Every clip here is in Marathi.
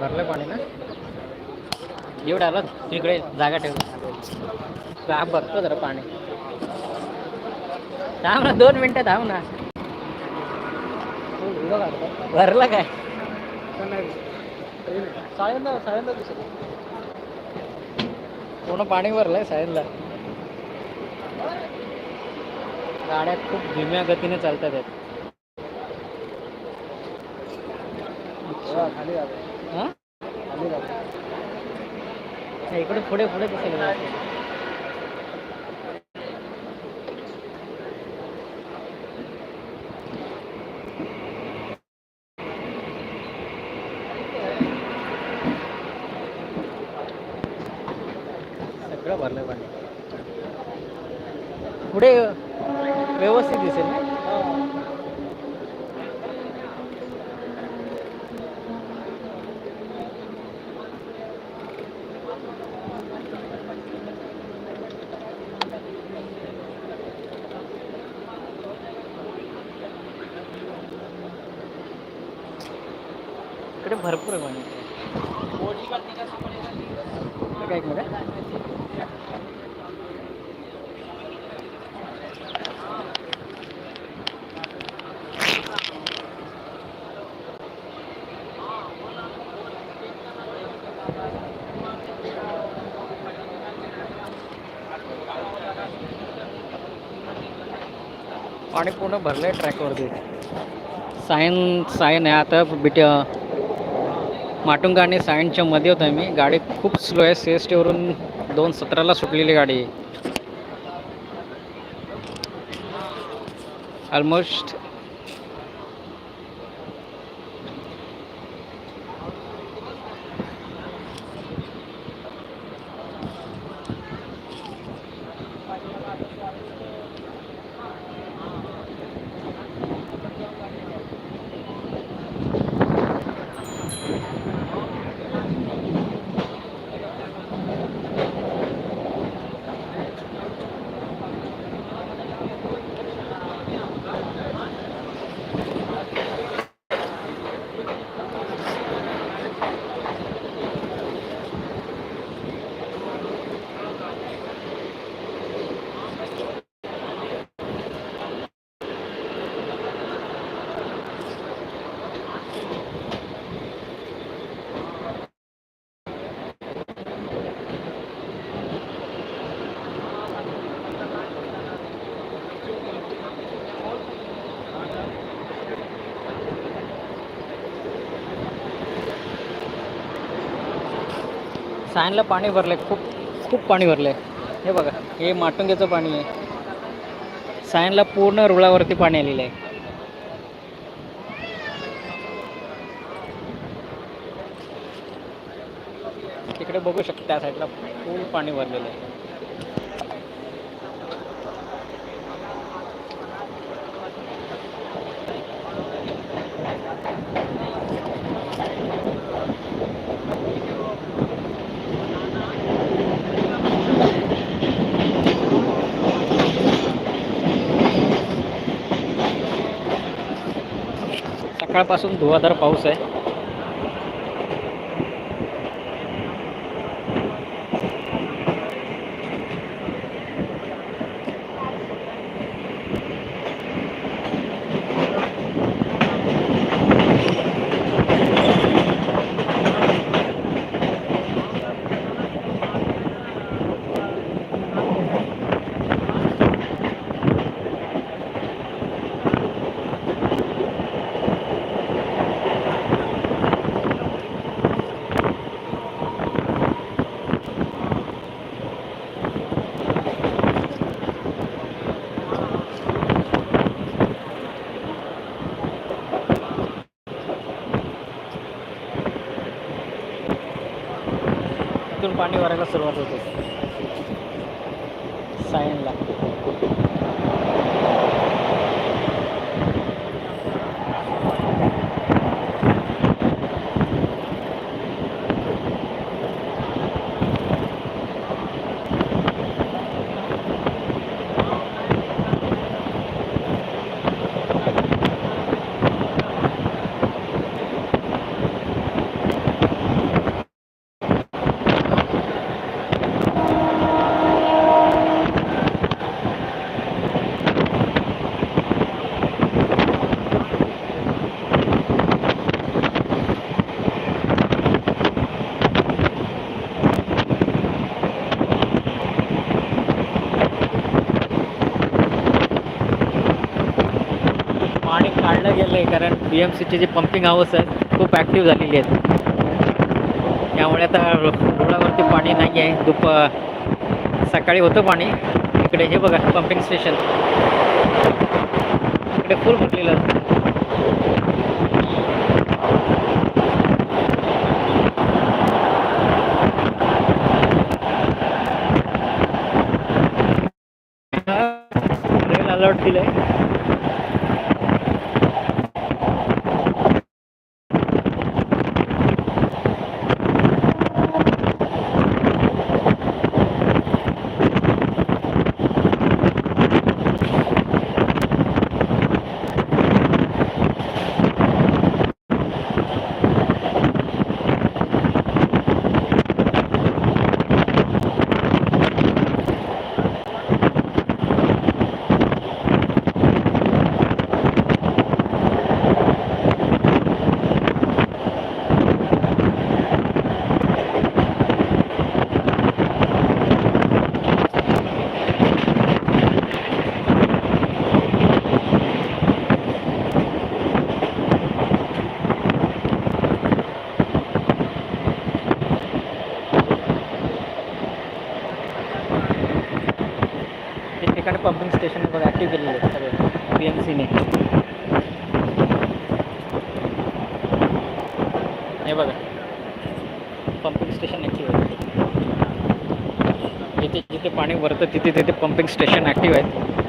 भरलं पाणी ना? एवढं आलं तिकडे जागा ठेव. काम भरतो जरा पाणी. थांब ना दोन मिनटं थांब ना. भरलं काय? सायंदा सायंदा दिसत पूर्ण पाणी भरलंय सायंदा गाड्या खूप धीम्या गतीने चालतात आहेत. खाली हा? खाली इकडे पुढे पुढे दिसेल सगळं भरलं पाणी पुढे व्यवस्थित दिसेल ना इकडे भरपूर आहे पाणी काय एक मिनिट पाणी पूर्ण भरलंय ट्रॅकवरती सायन सायन आहे आता बिट माटुंगा आणि सायनच्या मध्ये होतो मी. गाडी खूप स्लो आहे. सी एस टीवरून दोन सतराला सुटलेली गाडी. आहे ऑलमोस्ट सायनला पाणी भरलंय खूप खूप पाणी भरलंय. हे बघा हे माटुंग्याचं पाणी आहे. सायनला पूर्ण रुळावरती पाणी आलेलं आहे. तिकडे बघू शकता त्या साईडला फुल पाणी भरलेलं आहे. सकाळपासून धुवाधार पाऊस आहे. पाणी भरायला सुरुवात होते. सायनला. पाणी काढलं गेलं आहे कारण बी एम सीचे जे पंपिंग हाऊस आहेत खूप ॲक्टिव्ह झालेली आहेत. त्यामुळे आता रो- रोडावरती पाणी नाही आहे. दुप सकाळी होतं पाणी. इकडे हे बघा पंपिंग स्टेशन इकडे फुल भरलेलं असतं. रेल अलर्ट दिलंय. ठिकाणी पंपिंग स्टेशन बघा ॲक्टिव्ह केलेले आहेत सगळे बी एम सीने हे बघा पंपिंग स्टेशन ॲक्टिव्ह आहे. जिथे जिथे पाणी भरतं तिथे तिथे पंपिंग स्टेशन ॲक्टिव्ह आहेत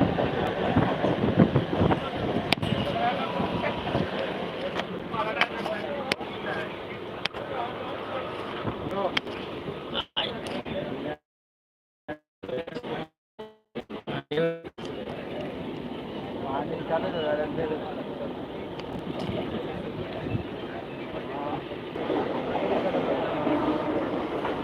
पाणी चालू